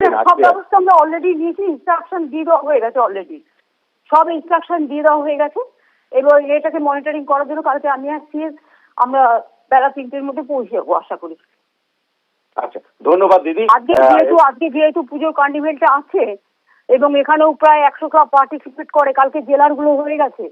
সব ব্যবস্থা আমরা অলরেডি নিয়েছি ইনস্ট্রাকশন দিয়ে দেওয়া হয়ে গেছে অলরেডি সব ইনস্ট্রাকশন দিয়ে দেওয়া হয়ে গেছে। এবং এটাকে মনিটরিং করার জন্য কালকে আমি আসছি আমরা বেলা তিনটের মধ্যে পৌঁছে যাব আশা করি। আচ্ছা ধন্যবাদ দিদি। আজকে যেহেতু আজকে যেহেতু পুজোর কার্নিভেলটা আছে এবং এখানেও প্রায় একশো ক্লাব পার্টিসিপেট করে কালকে জেলারগুলো হয়ে গেছে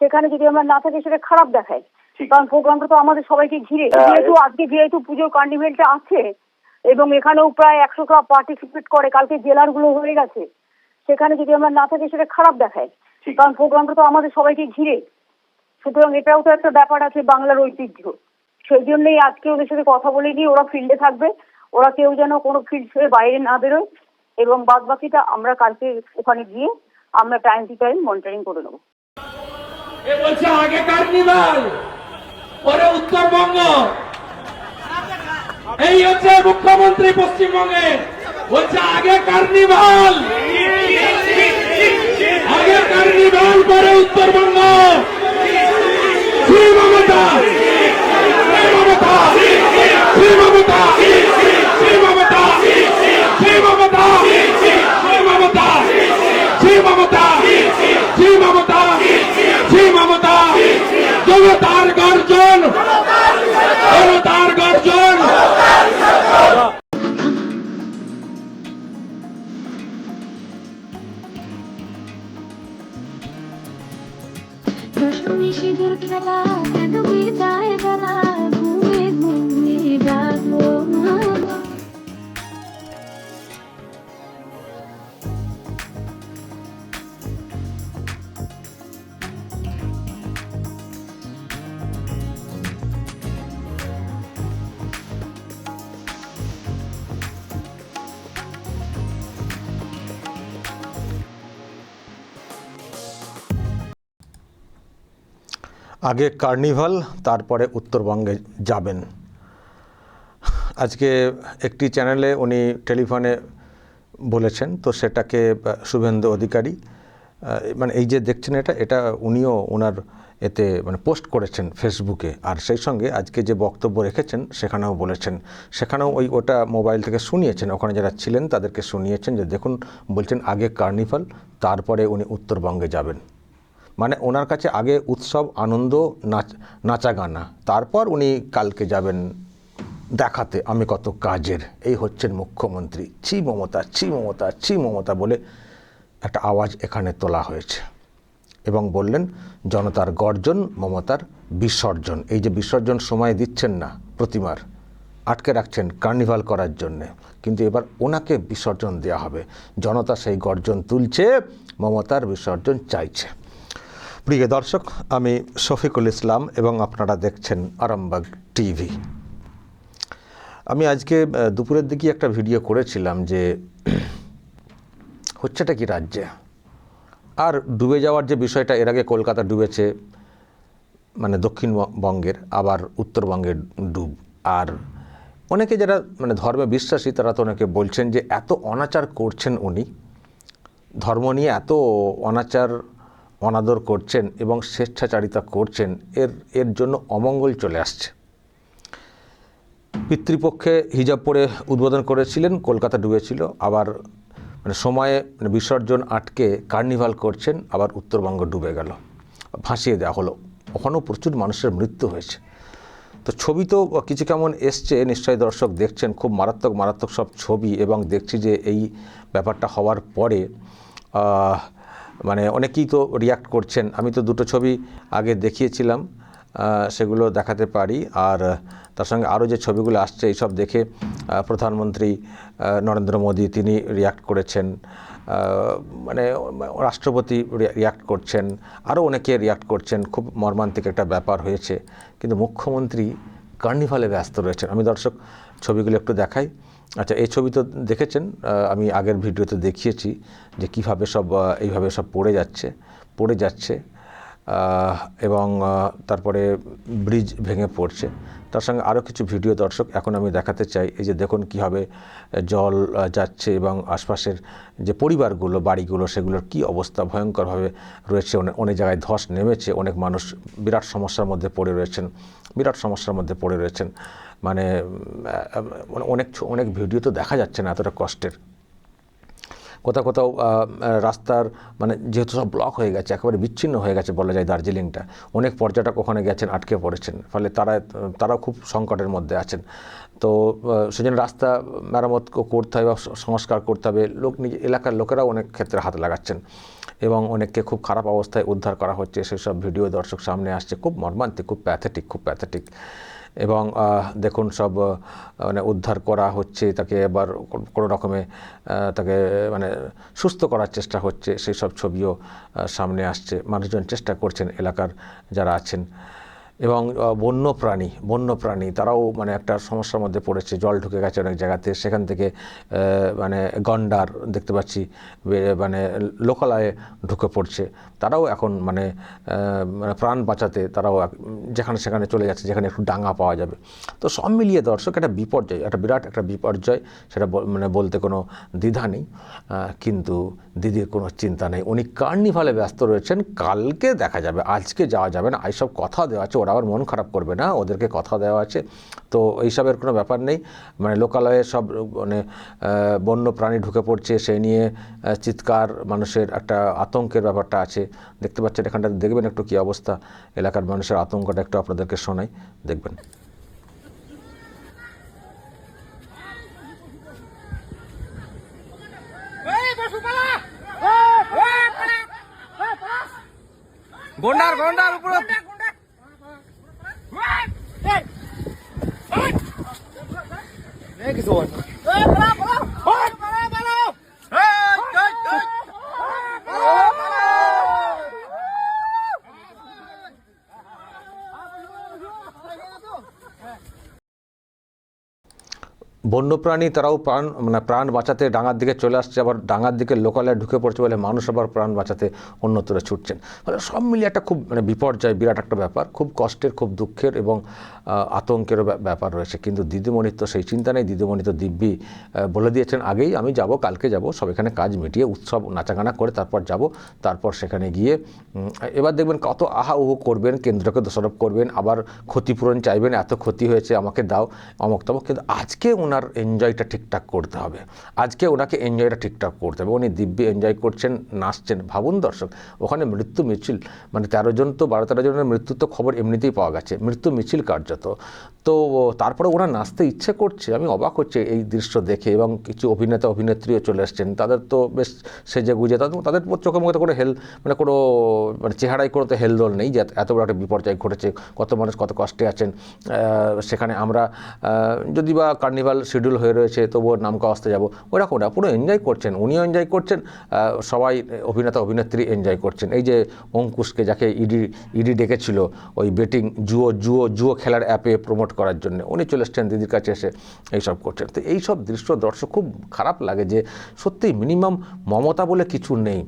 সেখানে যদি আমরা না থাকি সেটা খারাপ দেখায়। কারণ প্রোগ্রামটা তো আমাদের সবাইকে ঘিরে যেহেতু আজকে যেহেতু পুজোর কার্নিভেলটা আছে এবং এখানেও প্রায় একশো ক্লাব পার্টিসিপেট করে। কালকে জেলারগুলো হয়ে গেছে। সেখানে যদি আমরা না থাকি সেটা খারাপ দেখায়। কারণ প্রোগ্রামটা তো আমাদের সবাইকে ঘিরে। সুতরাং এটাও তো একটা ব্যাপার আছে বাংলার ঐতিহ্য। সেই জন্যই আজকে ওদের সাথে কথা বলে নিয়ে ওরা ফিল্ডে থাকবে। ওরা কেউ যেন কোনো ফিল্ড ছেড়ে বাইরে না বেরোয়। এবং বাদ বাকিটা আমরা কালকে ওখানে গিয়ে আমরা টাইম টু টাইম মনিটরিং করে নেব। এ বলছে আগে কার্নিভাল পরে উত্তরবঙ্গ। এই হচ্ছে মুখ্যমন্ত্রী পশ্চিমবঙ্গে। হচ্ছে আগে কার্নিভাল। আগে কার্নিভাল পরে উত্তরবঙ্গ। শ্রী মমতা। শ্রী শ্রী শ্রী মমতা। শ্রী মমতা। শ্রী মমতা। শ্রী মমতা। শ্রী মমতা। গর্জন। জনতার আগে কার্নিভাল, তারপরে উত্তরবঙ্গে যাবেন। আজকে একটি চ্যানেলে উনি টেলিফোনে বলেছেন, তো সেটাকে শুভেন্দু অধিকারী মানে এই যে দেখছেন এটা এটা উনিও ওনার এতে মানে পোস্ট করেছেন ফেসবুকে। আর সেই সঙ্গে আজকে যে বক্তব্য রেখেছেন, সেখানেও বলেছেন। সেখানেও ওই ওটা মোবাইল থেকে শুনিয়েছেন, ওখানে যারা ছিলেন তাদেরকে শুনিয়েছেন যে দেখুন, বলছেন আগে কার্নিভাল, তারপরে উনি উত্তরবঙ্গে যাবেন। মানে ওনার কাছে আগে উৎসব, আনন্দ, নাচ নাচা গানা তারপর উনি কালকে যাবেন দেখাতে, আমি কত কাজের। এই হচ্ছেন মুখ্যমন্ত্রী। ছি মমতা ছি মমতা ছি মমতা বলে একটা আওয়াজ এখানে তোলা হয়েছে। এবং বললেন, জনতার গর্জন, মমতার বিসর্জন। এই যে বিসর্জন সময় দিচ্ছেন না প্রতিমার, আটকে রাখছেন কার্নিভাল করার জন্যে। কিন্তু এবার ওনাকে বিসর্জন দেওয়া হবে। জনতা সেই গর্জন তুলছে, মমতার বিসর্জন চাইছে। প্রিয় দর্শক, আমি শফিকুল ইসলাম এবং আপনারা দেখছেন আরামবাগ টিভি। আমি আজকে দুপুরের দিকে একটা ভিডিও করেছিলাম যে হচ্ছেটা কি রাজ্যে? আর ডুবে যাওয়ার যে বিষয়টা, এর আগে কলকাতা ডুবেছে মানে দক্ষিণবঙ্গের আবার উত্তরবঙ্গের ডুব। আর অনেকে যারা মানে ধর্মে বিশ্বাসী, তারা তো অনেকে বলছেন যে এত অনাচার করছেন উনি। ধর্ম নিয়ে এত অনাচার অনাদর করছেন এবং স্বেচ্ছাচারিতা করছেন, এর এর জন্য অমঙ্গল চলে আসছে। পিতৃপক্ষে হিজাব পরে উদ্বোধন করেছিলেন, কলকাতা ডুবেছিল, আবার মানে সময়ে মানে বিসর্জন আটকে কার্নিভাল করছেন, আবার উত্তরবঙ্গ ডুবে গেল ভাসিয়ে দেওয়া হলো। ওখানেও প্রচুর মানুষের মৃত্যু হয়েছে। তো ছবি তো কিছু কেমন এসছে, নিশ্চয়ই দর্শক দেখছেন, খুব মারাত্মক মারাত্মক সব ছবি এবং দেখছি যে এই ব্যাপারটা হওয়ার পরে মানে অনেকেই তো রিয়াক্ট করছেন। আমি তো দুটো ছবি আগে দেখিয়েছিলাম সেগুলো দেখাতে পারি। আর তার সঙ্গে আরও যে ছবিগুলো আসছে, এইসব দেখে প্রধানমন্ত্রী নরেন্দ্র মোদী তিনি রিয়াক্ট করেছেন। মানে রাষ্ট্রপতি রিয়াক্ট করছেন। আরও অনেকে রিয়াক্ট করছেন। খুব মর্মান্তিক একটা ব্যাপার হয়েছে। কিন্তু মুখ্যমন্ত্রী কার্নিভালে ব্যস্ত রয়েছেন। আমি দর্শক, ছবিগুলো একটু দেখাই। আচ্ছা এই ছবি তো দেখেছেন আমি আগের ভিডিওতে দেখিয়েছি যে কীভাবে সব এইভাবে সব পড়ে যাচ্ছে পড়ে যাচ্ছে এবং তারপরে ব্রিজ ভেঙে পড়ছে। তার সঙ্গে আরও কিছু ভিডিও দর্শক এখন আমি দেখাতে চাই, এই যে দেখুন কীভাবে জল যাচ্ছে এবং আশপাশের যে পরিবারগুলো, বাড়িগুলো, সেগুলোর কি অবস্থা ভয়ঙ্করভাবে রয়েছে অনেক জায়গায় ধস নেমেছে, অনেক মানুষ বিরাট সমস্যার মধ্যে পড়ে রয়েছেন, বিরাট সমস্যার মধ্যে পড়ে রয়েছেন। মানে অনেক অনেক ভিডিও তো দেখা যাচ্ছে না এতটা কষ্টের। কোথাও কোথাও রাস্তার মানে যেহেতু সব ব্লক হয়ে গেছে, একেবারে বিচ্ছিন্ন হয়ে গেছে বলা যায় দার্জিলিংটা। অনেক পর্যটক ওখানে গেছেন, আটকে পড়েছেন, ফলে তারা, তারাও খুব সংকটের মধ্যে আছেন। তো সেজন্য রাস্তা মেরামত করতে হবে বা সংস্কার করতে হবে। লোক নিজ, এলাকার লোকেরাও অনেক ক্ষেত্রে হাত লাগাচ্ছেন এবং অনেককে খুব খারাপ অবস্থায় উদ্ধার করা হচ্ছে। সেসব ভিডিও দর্শক সামনে আসছে, খুব মর্মান্তিক, খুব প্যাথেটিক খুব প্যাথেটিক এবং দেখুন সব মানে উদ্ধার করা হচ্ছে, তাকে এবার কোনো রকমে তাকে মানে সুস্থ করার চেষ্টা হচ্ছে, সেই সব ছবিও সামনে আসছে। মানুষজন চেষ্টা করছেন এলাকার যারা আছেন। এবং বন্য প্রাণী বন্য প্রাণী তারাও মানে একটা সমস্যার মধ্যে পড়েছে, জল ঢুকে গেছে অনেক জায়গাতে। সেখান থেকে মানে গন্ডার দেখতে পাচ্ছি মানে লোকালয়ে ঢুকে পড়ছে। তারাও এখন মানে মানে প্রাণ বাঁচাতে তারাও যেখানে সেখানে চলে যাচ্ছে, যেখানে একটু ডাঙা পাওয়া যাবে। তো সব মিলিয়ে দর্শক, একটা বিপর্যয়, একটা বিরাট একটা বিপর্যয়, সেটা মানে বলতে কোনো দ্বিধা নেই। কিন্তু দিদির কোনো চিন্তা নেই। উনি কার্নিভালে ব্যস্ত রয়েছেন, কালকে দেখা যাবে, আজকে যাওয়া যাবে না, এইসব কথা দেওয়া আছে ওরা আবার মন খারাপ করবে না, ওদেরকে কথা দেওয়া আছে। তো এইসবের কোনো ব্যাপার নেই। মানে লোকালয়ে সব মানে বন্য প্রাণী ঢুকে পড়ছে সেই নিয়ে চিৎকার, মানুষের একটা আতঙ্কের ব্যাপারটা আছে। দেখতে পাচ্ছেন এখানটা দেখবেন একটু কী অবস্থা। এলাকার মানুষের আতঙ্কটা একটু আপনাদেরকে শোনাই, দেখবেন। গন্ডার গন্ডার, উপরে। Weg so. বন্যপ্রাণী তারাও প্রাণ মানে প্রাণ বাঁচাতে ডাঙার দিকে চলে আসছে, আবার ডাঙার দিকে লোকালয়ে ঢুকে পড়ছে বলে মানুষ আবার প্রাণ বাঁচাতে অন্যত্র ছুটছেন। ফলে সব মিলিয়ে একটা খুব মানে বিপর্যয়, বিরাট একটা ব্যাপার। খুব কষ্টের, খুব দুঃখের এবং আতঙ্কেরও ব্যাপ- ব্যাপার রয়েছে। কিন্তু দিদিমণির তো সেই চিন্তা নেই। দিদিমণি তো দিব্যি বলে দিয়েছেন, আগেই আমি যাব, কালকে যাব, সব এখানে কাজ মিটিয়ে উৎসব নাচাগানা করে তারপর যাব, তারপর সেখানে গিয়ে এবার দেখবেন কত আহা উহু করবেন, কেন্দ্রকে দোষারোপ করবেন, আবার ক্ষতিপূরণ চাইবেন, এত ক্ষতি হয়েছে, আমাকে দাও অমক তমক কিন্তু আজকে ওনার এনজয়টা ঠিকঠাক করতে হবে। আজকে ওনাকে এনজয়টা ঠিকঠাক করতে হবে। উনি দিব্যি এনজয় করছেন, নাচছেন। ভাবুন দর্শক, ওখানে মৃত্যু মিছিল মানে তেরো জন তো, বারো তেরো জনের মৃত্যুর তো খবর এমনিতেই পাওয়া গেছে। মৃত্যু মিছিল কার্যত। তো তারপরে ওরা নাচতে ইচ্ছে করছে, আমি অবাক হচ্ছে এই দৃশ্য দেখে এবং কিছু অভিনেতা, অভিনেত্রীও চলে এসছেন তাদের তো বেশ সেজে গুজে, তাদের তাদের চোখের মুখে কোনো হেল মানে কোনো মানে চেহারায় কোনো তো হেলদোল নেই যে এত বড় একটা বিপর্যয় ঘটেছে, কত মানুষ কত কষ্টে আছেন। সেখানে আমরা যদি বা কার্নিভাল শিডিউল হয়ে রয়েছে, তবুও নামকা আসতে যাব। ওরকম না, পুরো এনজয় করছেন, উনিও এনজয় করছেন সবাই অভিনেতা, অভিনেত্রী এনজয় করছেন। এই যে অঙ্কুশকে যাকে ইডি ইডি ডেকেছিল, ওই বেটিং জুয়ো জুয়ো জুয়ো খেলার অ্যাপে প্রমোট করার জন্য, উনি চলে এসছেন দিদির কাছে এসে এইসব করছেন। তো এইসব দৃশ্য দর্শক খুব খারাপ লাগে যে সত্যি মিনিমাম মমতা বলে কিছু নেই।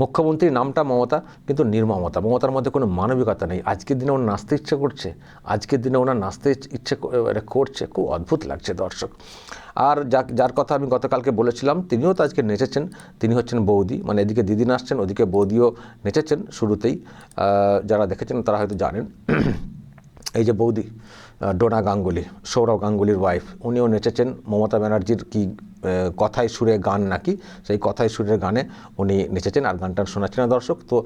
মুখ্যমন্ত্রীর নামটা মমতা, কিন্তু নির্মমতা। মমতার মধ্যে কোনো মানবিকতা নেই। আজকের দিনে ওনার নাচতে ইচ্ছে করছে। আজকের দিনে ওনার নাচতে ইচ্ছে মানে করছে। খুব অদ্ভুত লাগছে দর্শক। আর যার কথা আমি গতকালকে বলেছিলাম, তিনিও তো আজকে নেচেছেন। তিনি হচ্ছেন বৌদি। মানে এদিকে দিদি নাচছেন, ওদিকে বৌদিও নেচেছেন শুরুতেই। যারা দেখেছেন তারা হয়তো জানেন। এই যে বৌদি ডোনা গাঙ্গুলি, সৌরভ গাঙ্গুলির ওয়াইফ উনিও নেচেছেন। মমতা ব্যানার্জির কি কথায় সুরে গান নাকি? সেই কথায় সুরের গানে উনি নেচেছেন আর গানটা শোনাচ্ছেন দর্শক। তো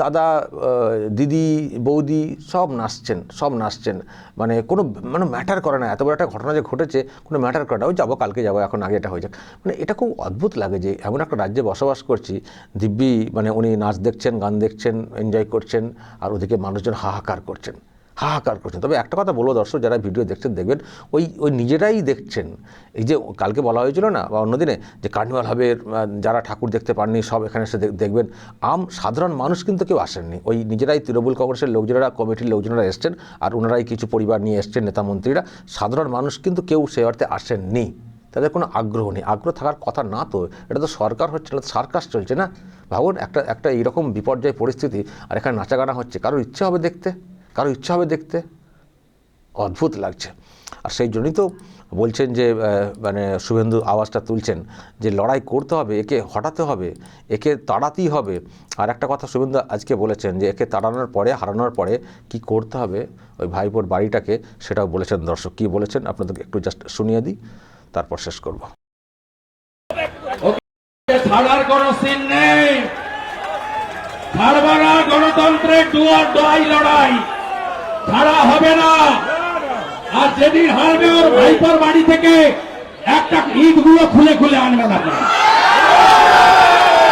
দাদা দিদি, বৌদি সব নাচছেন সব নাচছেন। মানে কোনো মানে ম্যাটার করে না, এত বড় একটা ঘটনা যে ঘটেছে, কোনো ম্যাটার করে না। ওই যাব, কালকে যাব, এখন আগে এটা হয়ে যাক। মানে এটা খুব অদ্ভুত লাগে যে এমন একটা রাজ্যে বসবাস করছি, দিব্যি মানে উনি নাচ দেখছেন, গান দেখছেন এনজয় করছেন, আর ওদিকে মানুষজন হাহাকার করছেন। হাহাকার করছেন। তবে একটা কথা বলব দর্শক, যারা ভিডিও দেখছেন দেখবেন, ওই ওই নিজেরাই দেখছেন। এই যে কালকে বলা হয়েছিল না, বা অন্যদিনে যে কার্নিভাল হবে যারা ঠাকুর দেখতে পাননি, সব এখানে এসে দেখবেন। আম, সাধারণ মানুষ কিন্তু কেউ আসেননি। ওই নিজেরাই তৃণমূল কংগ্রেসের লোকজনেরা, কমিটির লোকজনেরা এসছেন, আর ওনারাই কিছু পরিবার নিয়ে এসছেন, নেতা মন্ত্রীরা। সাধারণ মানুষ কিন্তু কেউ সে অর্থে আসেননি। তাদের কোনো আগ্রহ নেই। আগ্রহ থাকার কথা না তো, এটা তো সরকার হচ্ছে না, সার্কাস চলছে না। ভাবুন, একটা একটা এইরকম বিপর্যয় পরিস্থিতি, আর এখানে নাচাগানা হচ্ছে। কারোর ইচ্ছে হবে দেখতে। কারও ইচ্ছা হবে দেখতে, অদ্ভুত লাগছে। আর সেই জন্যই তো বলছেন যে মানে শুভেন্দু আওয়াজটা তুলছেন যে লড়াই করতে হবে, একে হটাতে হবে, একে তাড়াতেই হবে। আর একটা কথা শুভেন্দু আজকে বলেছেন যে, একে তাড়ানোর পরে, হারানোর পরে কি করতে হবে? ওই ভাইপোর বাড়িটাকে সেটাও বলেছেন দর্শক। কি বলেছেন? আপনাদেরকে একটু জাস্ট শুনিয়ে দিই, তারপর শেষ করব। গণতন্ত্রের লড়াই। ছাড়া হবে না। আর যেদিন হারবে ওর ভাইপোর বাড়ি থেকে একটা ইটগুলো খুলে খুলে আপনারা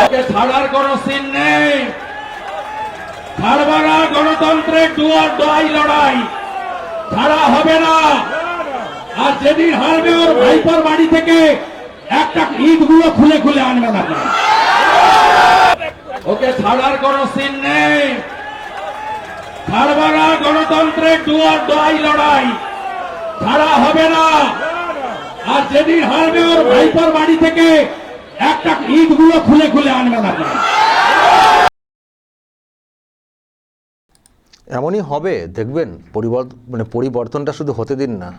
ওকে ছাড়ার কোনো সিন নেই। ছাড়বারা গণতন্ত্রের দুয়ার দোয়াই লড়াই। ছাড়া হবে না। আর যেদিন হারবে ওর ভাইপোর বাড়ি থেকে একটা ইটগুলো খুলে খুলে আনবেন আপনারা ওকে ছাড়ার কোনো সিন নেই। ছাড়বারা গণতন্ত্রের ডুয়ার ডয় লড়াই। ছাড়া হবে না। আর যেদিন হারবে ওর ভাইপোর বাড়ি থেকে একটা ইটগুলো খুলে খুলে আনবেন আপনারা এমনই হবে, দেখবেন পরিবর্তন মানে পরিবর্তনটা শুধু হতে দিন না।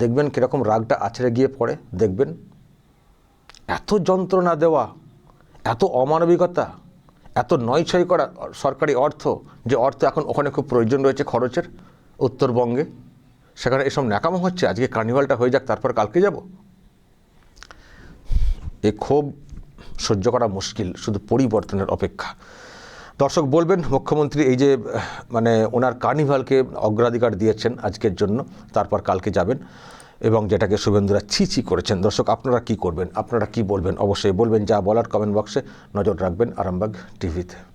দেখবেন কীরকম রাগটা আছড়ে গিয়ে পড়ে, দেখবেন। এত যন্ত্রণা দেওয়া, এত অমানবিকতা এত নয় ছয় করা সরকারি অর্থ যে অর্থ এখন ওখানে খুব প্রয়োজন রয়েছে খরচের উত্তরবঙ্গে। সেখানে এসব ন্যাকামো হচ্ছে। আজকে কার্নিভালটা হয়ে যাক, তারপর কালকে যাব। এ ক্ষোভ সহ্য করা মুশকিল, শুধু পরিবর্তনের অপেক্ষা। দর্শক বলবেন, মুখ্যমন্ত্রী এই যে মানে ওনার কার্নিভালকে অগ্রাধিকার দিয়েছেন আজকের জন্য, তারপর কালকে যাবেন। এবং যেটাকে শুভেন্দুরা ছি ছি করেছেন। দর্শক, আপনারা কি করবেন? আপনারা কি বলবেন? অবশ্যই বলবেন। যা বলার কমেন্ট বক্সে নজর রাখবেন আরামবাগ টিভিতে।